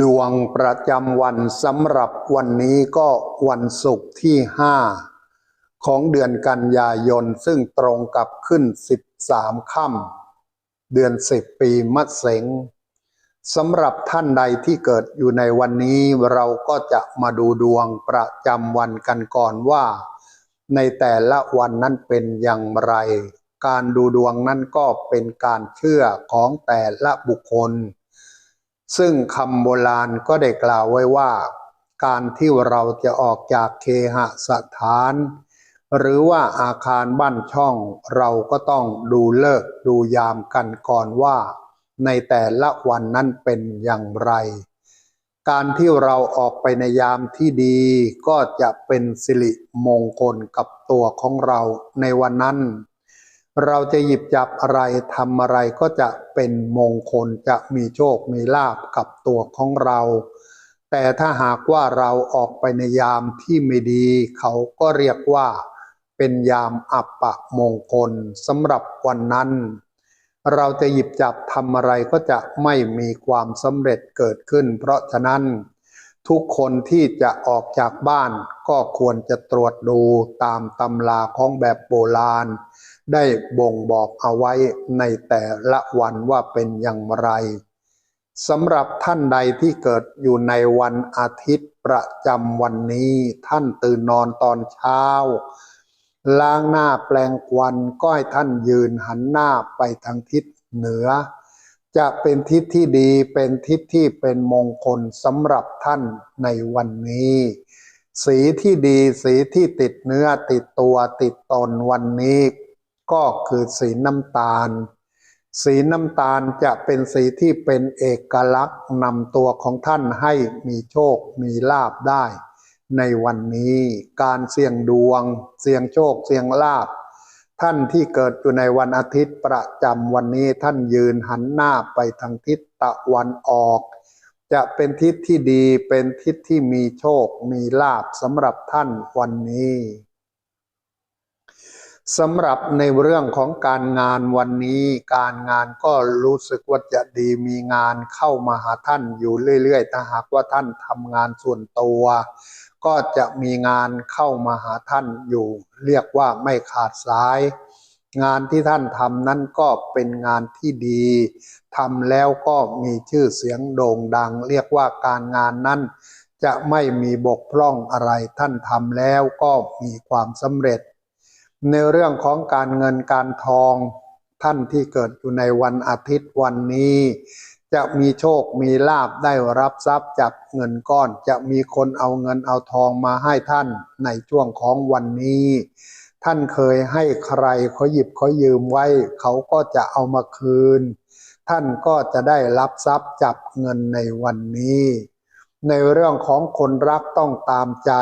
ดวงประจำวันสำหรับวันนี้ก็วันศุกร์ที่ 5 ของเดือนกันยายน ซึ่งตรงกับขึ้น 13ค่ำเดือน 10 ปีมะเสงสำหรับท่านใดที่เกิดอยู่ในวันนี้เราก็จะมาดูดวงประจำวันกันก่อนว่า ในแต่ละวันนั้นเป็นอย่างไร การดูดวงนั้นก็เป็นการเชื่อของแต่ละบุคคล ซึ่งคำโบราณก็ได้กล่าวไว้ว่า การที่เราจะออกจากเคหสถาน หรือว่าอาคารบ้านช่อง เราก็ต้องดูเลิกดูยามกันก่อนว่า ในแต่ละวันนั้นเป็นอย่างไร การที่เราออกไปในยามที่ดีก็จะเป็นสิริมงคลกับตัวของเราในวันนั้น เราจะหยิบจับอะไรทำอะไรก็จะเป็นมงคลจะมีโชคมีลาบกับตัวของเรา แต่ถ้าหากว่าเราออกไปในยามที่ไม่ดี เขาก็เรียกว่าเป็นยามอัปปะมงคลสำหรับวันนั้น เราจะหยิบจับทำอะไรก็จะไม่มีความสำเร็จเกิดขึ้น เพราะฉะนั้น ทุกคนที่จะออกจากบ้านก็ควรจะตรวจดูตามตำราของแบบโบราณ ได้บ่งบอกเอาไว้ในแต่ละวันว่าเป็นอย่างไรสำหรับท่านใดที่เกิดอยู่ในวันอาทิตย์ประจำวันนี้ ท่านตื่นนอนตอนเช้า ล้างหน้าแปลงควันก็ให้ท่านยืนหันหน้าไปทางทิศเหนือ จะเป็นทิศที่ดีเป็นทิศที่เป็นมงคลสำหรับท่านในวันนี้ สีที่ดีสีที่ติดเนื้อติดตัวติดตนวันนี้ ก็คือสีน้ำตาล สีน้ำตาลจะเป็นสีที่เป็นเอกลักษณ์นำตัวของท่านให้มีโชคมีลาบได้ ในวันนี้การเสี่ยงดวง เสี่ยงโชคเสี่ยงลาบ ท่านที่เกิดอยู่ในวันอาทิตย์ประจำวันนี้ท่านยืนหันหน้าไปทางทิศตะวันออก จะเป็นทิศที่ดีเป็นทิศที่มีโชคมีลาบสำหรับท่านวันนี้ สำหรับในเรื่องของการงานวันนี้ การงานก็รู้สึกว่าจะดีมีงานเข้ามาหาท่านอยู่เรื่อยๆถ้าหากว่าท่านทำงานส่วนตัว ก็จะมีงานเข้ามาหาท่านอยู่ เรียกว่าไม่ขาดสาย งานที่ท่านทำนั้นก็เป็นงานที่ดีทำแล้วก็มีชื่อเสียงโด่งดัง เรียกว่าการงานนั้นจะไม่มีบกพร่องอะไรท่านทำแล้วก็มีความสำเร็จ ในเรื่องของการเงินการทองท่านที่เกิดอยู่ในวันอาทิตย์วันนี้ จะมีโชคมีลาบได้รับทรัพย์จากเงินก้อน จะมีคนเอาเงินเอาทองมาให้ท่านในช่วงของวันนี้ ท่านเคยให้ใครเขาหยิบเขายืมไว้ เขาก็จะเอามาคืน ท่านก็จะได้รับทรัพย์จับเงินในวันนี้ ในเรื่องของคนรักต้องตามใจ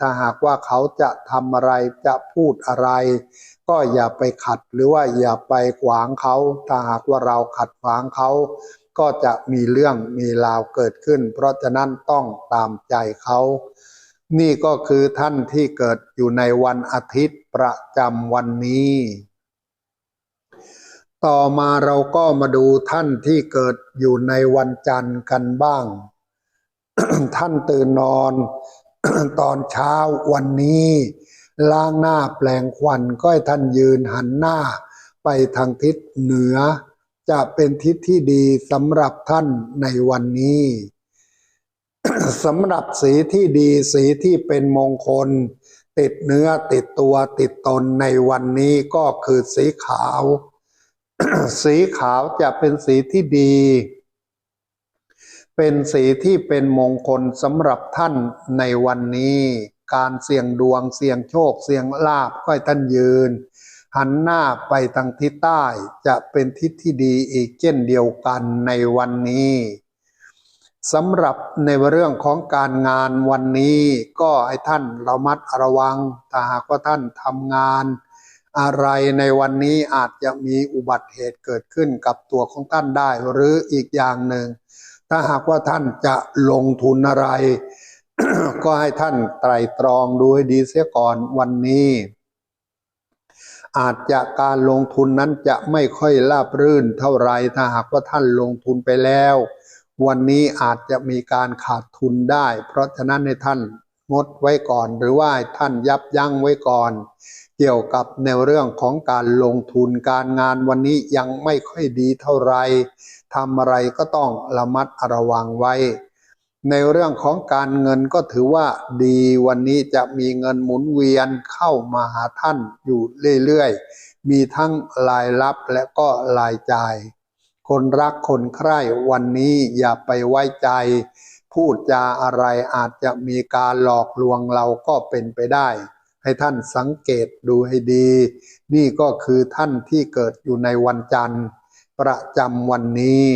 ถ้าหากว่าเขาจะทำอะไรจะพูดอะไร ก็อย่าไปขัดหรือว่าอย่าไปขวางเขา ถ้าหากว่าเราขัดขวางเขา ก็จะมีเรื่องมีราวเกิดขึ้น เพราะฉะนั้นต้องตามใจเขา นี่ก็คือท่านที่เกิดอยู่ในวันอาทิตย์ประจำวันนี้ ต่อมาเราก็มาดูท่านที่เกิดอยู่ในวันจันทร์กันบ้าง ท่านตื่นนอนตอนเช้าวันนี้ ล้างหน้าแปลงควันก็ให้ท่านยืนหันหน้าไปทางทิศเหนือ จะเป็นทิศที่ดีสำหรับท่านในวันนี้สำหรับสีที่ดีสีที่เป็นมงคล ติดเนื้อติดตัวติดตนในวันนี้ก็คือสีขาว สีขาวจะเป็นสีที่ดี เป็นสีที่เป็นมงคลสำหรับท่านในวันนี้ การเสี่ยงดวงเสี่ยงโชค เสี่ยงลาบก็ให้ท่านยืน หันหน้าไปทางทิศใต้จะเป็นทิศที่ดีอีกเช่นเดียวกันในวันนี้สำหรับในเรื่องของการงานวันนี้ก็ให้ท่านระมัดระวังถ้าหากว่าท่านทำงาน อะไรในวันนี้อาจจะมีอุบัติเหตุเกิดขึ้นกับตัวของท่านได้ หรืออีกอย่างหนึ่ง ถ้าหากว่าท่านจะลงทุนอะไร ก็ให้ท่านไตรตรองดูให้ดีเสียก่อนวันนี้ อาจจะการลงทุนนั้นจะไม่ค่อยราบรื่นเท่าไรถ้าหากว่าท่านลงทุนไปแล้ว วันนี้อาจจะมีการขาดทุนได้ เพราะฉะนั้นให้ท่านงดไว้ก่อน หรือว่าท่านยับยั้งไว้ก่อน เกี่ยวกับในเรื่องของการลงทุนการงานวันนี้ยังไม่ค่อยดีเท่าไหรทำอะไรก็ต้องระมัดระวังไว้ ในเรื่องของการเงินก็ถือว่าดีวันนี้จะมีเงินหมุนเวียนเข้ามาหาท่านอยู่เรื่อยๆ มีทั้งรายรับและก็รายจ่าย คนรักคนใคร่วันนี้อย่าไปไว้ใจ พูดจาอะไรอาจจะมีการหลอกลวงเราก็เป็นไปได้ ให้ท่านสังเกตดูให้ดี นี่ก็คือท่านที่เกิดอยู่ในวันจันทร์ ประจำวันนี้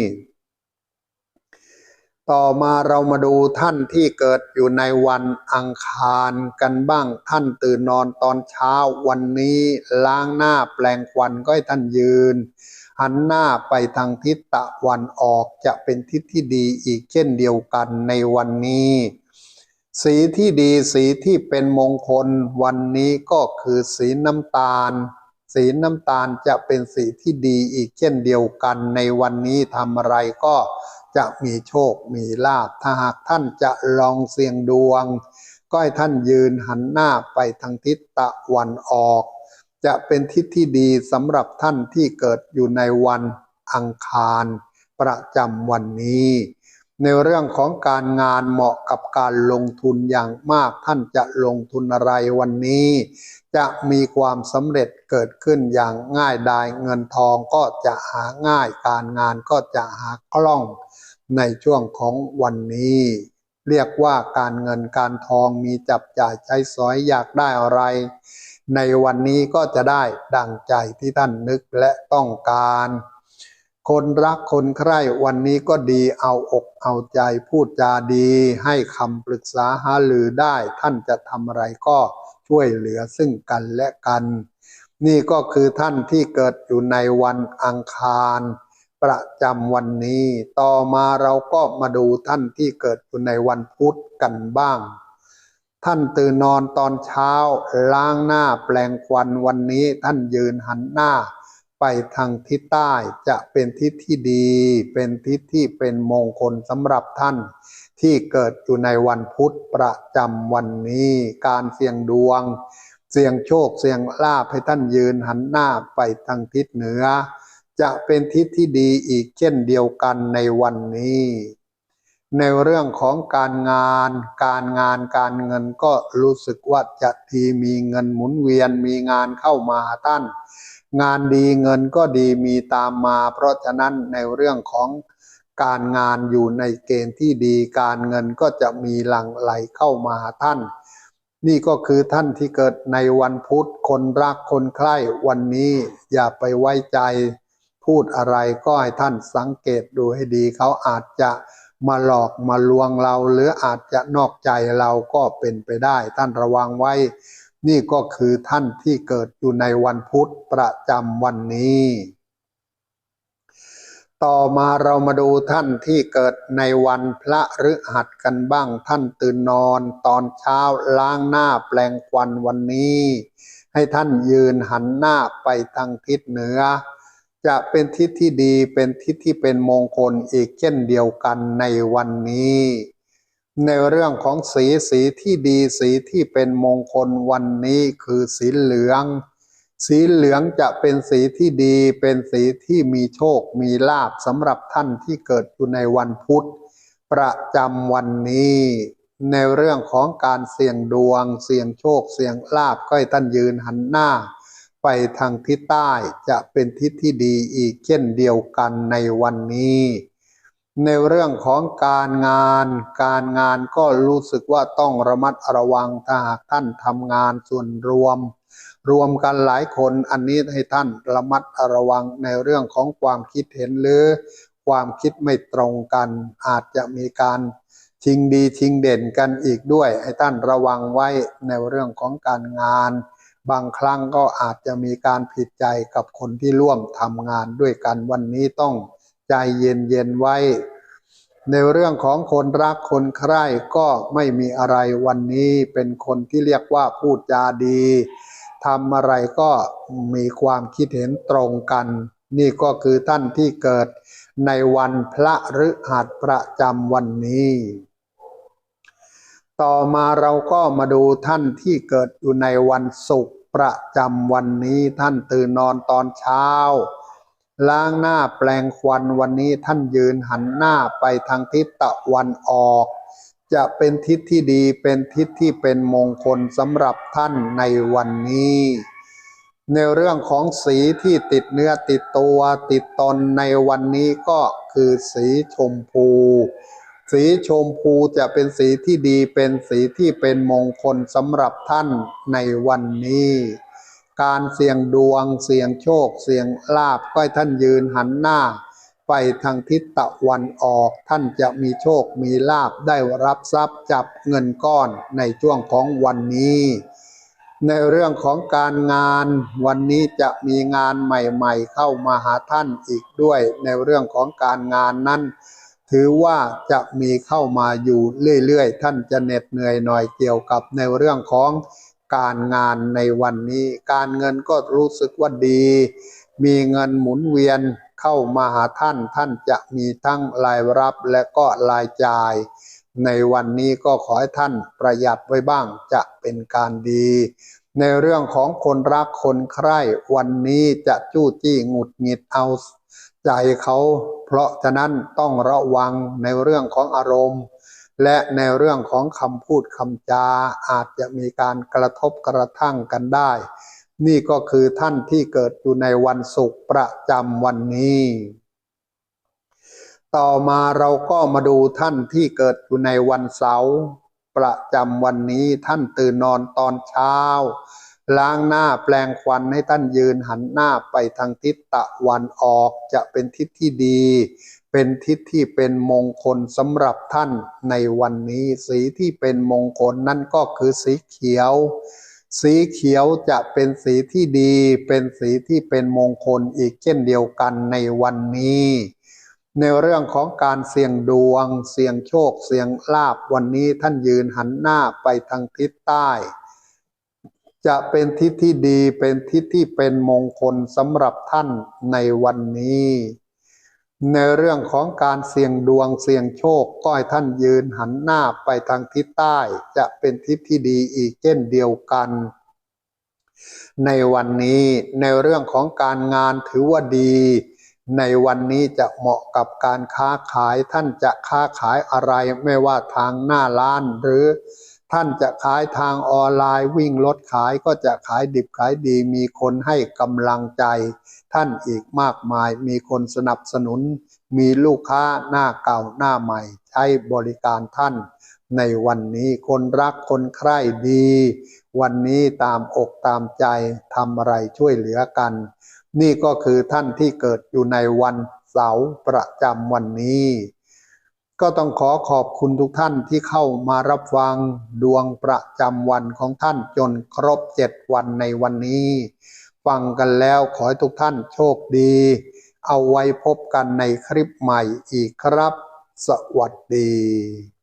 ต่อมาเรามาดูท่านที่เกิดอยู่ในวันอังคารกันบ้างท่านตื่นนอนตอนเช้าวันนี้ล้างหน้าแปลงควันก็ให้ท่านยืนหันหน้าไปทางทิศตะวันออกจะเป็นทิศที่ดีอีกเช่นเดียวกันในวันนี้ สีที่ดีสีที่เป็นมงคลวันนี้ก็คือสีน้ำตาล สีน้ำตาลจะเป็นสีที่ดีอีกเช่นเดียวกัน ในวันนี้ทำอะไรก็จะมีโชคมีลาภถ้าหากท่านจะลองเสี่ยงดวง ก็ให้ท่านยืนหันหน้าไปทางทิศตะวันออก จะเป็นทิศที่ดีสำหรับท่านที่เกิดอยู่ในวันอังคาร ประจำวันนี้ ในเรื่องของการงานเหมาะกับการลงทุนอย่างมากท่านจะลงทุนอะไรวันนี้ จะมีความสำเร็จเกิดขึ้นอย่างง่ายดายเงินทองก็จะหาง่ายการงานก็จะหาคล่องในช่วงของวันนี้ เรียกว่าการเงินการทองมีจับจ่ายใช้สอยอยากได้อะไร ในวันนี้ก็จะได้ดังใจที่ท่านนึกและต้องการ คนรักคนใคร่วันนี้ก็ดีเอาอกเอาใจพูดจาดี ให้คำปรึกษาหารือได้ ท่านจะทำอะไรก็ช่วยเหลือซึ่งกันและกัน นี่ก็คือท่านที่เกิดอยู่ในวันอังคาร ประจำวันนี้ ต่อมาเราก็มาดูท่านที่เกิดอยู่ในวันพุธกันบ้าง ท่านตื่นนอนตอนเช้าล้างหน้าแปลงควันวันนี้ท่านยืนหันหน้า ไปทางทิศใต้จะเป็นทิศที่ดี เป็นทิศที่เป็นมงคลสำหรับท่าน ที่เกิดอยู่ในวันพุธประจำวันนี้ การเสี่ยงดวง เสี่ยงโชคเสี่ยงลาภให้ท่านยืนหันหน้าไปทางทิศเหนือ จะเป็นทิศที่ดีอีกเช่นเดียวกันในวันนี้ ในเรื่องของการงาน การงานการเงินก็รู้สึกว่าจะดีมีเงินหมุนเวียนมีงานเข้ามาหาท่าน งานดีเงินก็ดีมีตามมา เพราะฉะนั้นในเรื่องของการงานอยู่ในเกณฑ์ที่ดีการเงินก็จะมีหลั่งไหลเข้ามาหาท่าน นี่ก็คือท่านที่เกิดในวันพุธคนรักคนใคร่วันนี้อย่าไปไว้ใจ พูดอะไรก็ให้ท่านสังเกตดูให้ดี เขาอาจจะมาหลอกมาลวงเรา หรืออาจจะนอกใจเราก็เป็นไปได้ ท่านระวังไว้ นี่ก็คือท่านที่เกิดอยู่ในวันพุธประจำวันนี้ ต่อมาเรามาดูท่านที่เกิดในวันพระฤหัสกันบ้าง ท่านตื่นนอนตอนเช้าล้างหน้าแปลงควันวันนี้ ให้ท่านยืนหันหน้าไปทางทิศเหนือ จะเป็นทิศที่ดีเป็นทิศที่เป็นมงคลอีกเช่นเดียวกันในวันนี้ ในเรื่องของสีสีที่ดีสีที่เป็นมงคลวันนี้คือสีเหลือง สีเหลืองจะเป็นสีที่ดี เป็นสีที่มีโชค มีลาภสำหรับท่านที่เกิดอยู่ในวันพุธ ประจำวันนี้ ในเรื่องของการเสี่ยงดวง เสี่ยงโชค เสี่ยงลาภก็ให้ท่านยืนหันหน้า ไปทางทิศใต้จะเป็นทิศที่ดีอีกเช่นเดียวกันในวันนี้ ในเรื่องของการงาน การงานก็รู้สึกว่าต้องระมัดระวังถ้าหากท่านทำงานส่วนรวม รวมกันหลายคนอันนี้ให้ท่านระมัดระวังในเรื่องของความคิดเห็นหรือ ความคิดไม่ตรงกัน อาจจะมีการชิงดีชิงเด่นกันอีกด้วย ให้ท่านระวังไว้ในเรื่องของการงาน บางครั้งก็อาจจะมีการผิดใจกับคนที่ร่วมทำงานด้วยกันวันนี้ต้อง ใจเย็นเย็นๆไว้ ในเรื่องของคนรักคนใคร่ก็ไม่มีอะไรวันนี้เป็นคนที่เรียกว่าพูดจาดีทำอะไรก็มีความคิดเห็นตรงกัน นี่ก็คือท่านที่เกิดในวันพระฤหัสประจำวันนี้ ต่อมาเราก็มาดูท่านที่เกิดอยู่ในวันศุกร์ประจำวันนี้ท่านตื่นนอนตอนเช้า ล้างหน้าแปลงควันวันนี้ท่านยืนหันหน้าไปทางทิศตะวันออก จะเป็นทิศที่ดีเป็นทิศที่เป็นมงคลสำหรับท่านในวันนี้ ในเรื่องของสีที่ติดเนื้อติดตัวติดตนในวันนี้ก็คือสีชมพู สีชมพูจะเป็นสีที่ดีเป็นสีที่เป็นมงคลสำหรับท่านในวันนี้ การเสี่ยงดวง เสี่ยงโชค เสี่ยงลาบก็ให้ท่านยืนหันหน้า ไปทางทิศตะวันออก ท่านจะมีโชคมีลาบได้รับทรัพย์จับเงินก้อนในช่วงของวันนี้ ในเรื่องของการงานวันนี้จะมีงานใหม่ๆ เข้ามาหาท่านอีกด้วย ในเรื่องของการงานนั้นถือว่าจะมีเข้ามาอยู่เรื่อยๆ ท่านจะเหน็ดเหนื่อยหน่อยเกี่ยวกับในเรื่องของ การงานในวันนี้ การเงินก็รู้สึกว่าดี มีเงินหมุนเวียนเข้ามาหาท่านท่านจะมีทั้งรายรับและก็รายจ่าย ในวันนี้ก็ขอให้ท่านประหยัดไว้บ้างจะเป็นการดี ในเรื่องของคนรักคนใคร่วันนี้จะจู้จี้หงุดหงิดเอาใจเขา เพราะฉะนั้นต้องระวังในเรื่องของอารมณ์ และในเรื่องของคำพูดคำจาอาจจะมีการกระทบกระทั่งกันได้ นี่ก็คือท่านที่เกิดอยู่ในวันศุกร์ประจำวันนี้ ต่อมาเราก็มาดูท่านที่เกิดอยู่ในวันเสาร์ประจำวันนี้ท่านตื่นนอนตอนเช้า ล้างหน้าแปลงควันให้ท่านยืนหันหน้าไปทางทิศตะวันออกจะเป็นทิศที่ดี เป็นทิศที่เป็นมงคลสำหรับท่านในวันนี้ สีที่เป็นมงคลนั่นก็คือสีเขียว สีเขียวจะเป็นสีที่ดี เป็นสีที่เป็นมงคลอีกเช่นเดียวกันในวันนี้ ในเรื่องของการเสี่ยงดวง เสี่ยงโชค เสี่ยงลาบวันนี้ท่านยืนหันหน้าไปทางทิศใต้ จะเป็นทิศที่ดีเป็นทิศที่เป็นมงคลสำหรับท่านในวันนี้ ในเรื่องของการเสี่ยงดวงเสี่ยงโชคก็ให้ท่านยืนหันหน้าไปทางทิศใต้ จะเป็นทิศที่ดีอีกเช่นเดียวกัน ในวันนี้ในเรื่องของการงานถือว่าดี ในวันนี้จะเหมาะกับการค้าขายท่านจะค้าขายอะไรไม่ว่าทางหน้าร้านหรือ ท่านจะขายทางออนไลน์วิ่งรถขายก็จะขายดิบขายดี มีคนให้กำลังใจ ท่านอีกมากมาย มีคนสนับสนุน มีลูกค้าหน้าเก่าหน้าใหม่ ใช้บริการท่าน ในวันนี้คนรักคนใคร่ดี วันนี้ตามอกตามใจทำอะไรช่วยเหลือกัน นี่ก็คือท่านที่เกิดอยู่ในวันเสาร์ประจำวันนี้ ก็ต้องขอขอบคุณทุกท่านที่เข้ามารับฟังดวงประจำวันของท่านจนครบเจ็ดวันในวันนี้ ฟังกันแล้วขอให้ทุกท่านโชคดี เอาไว้พบกันในคลิปใหม่อีกครับ สวัสดี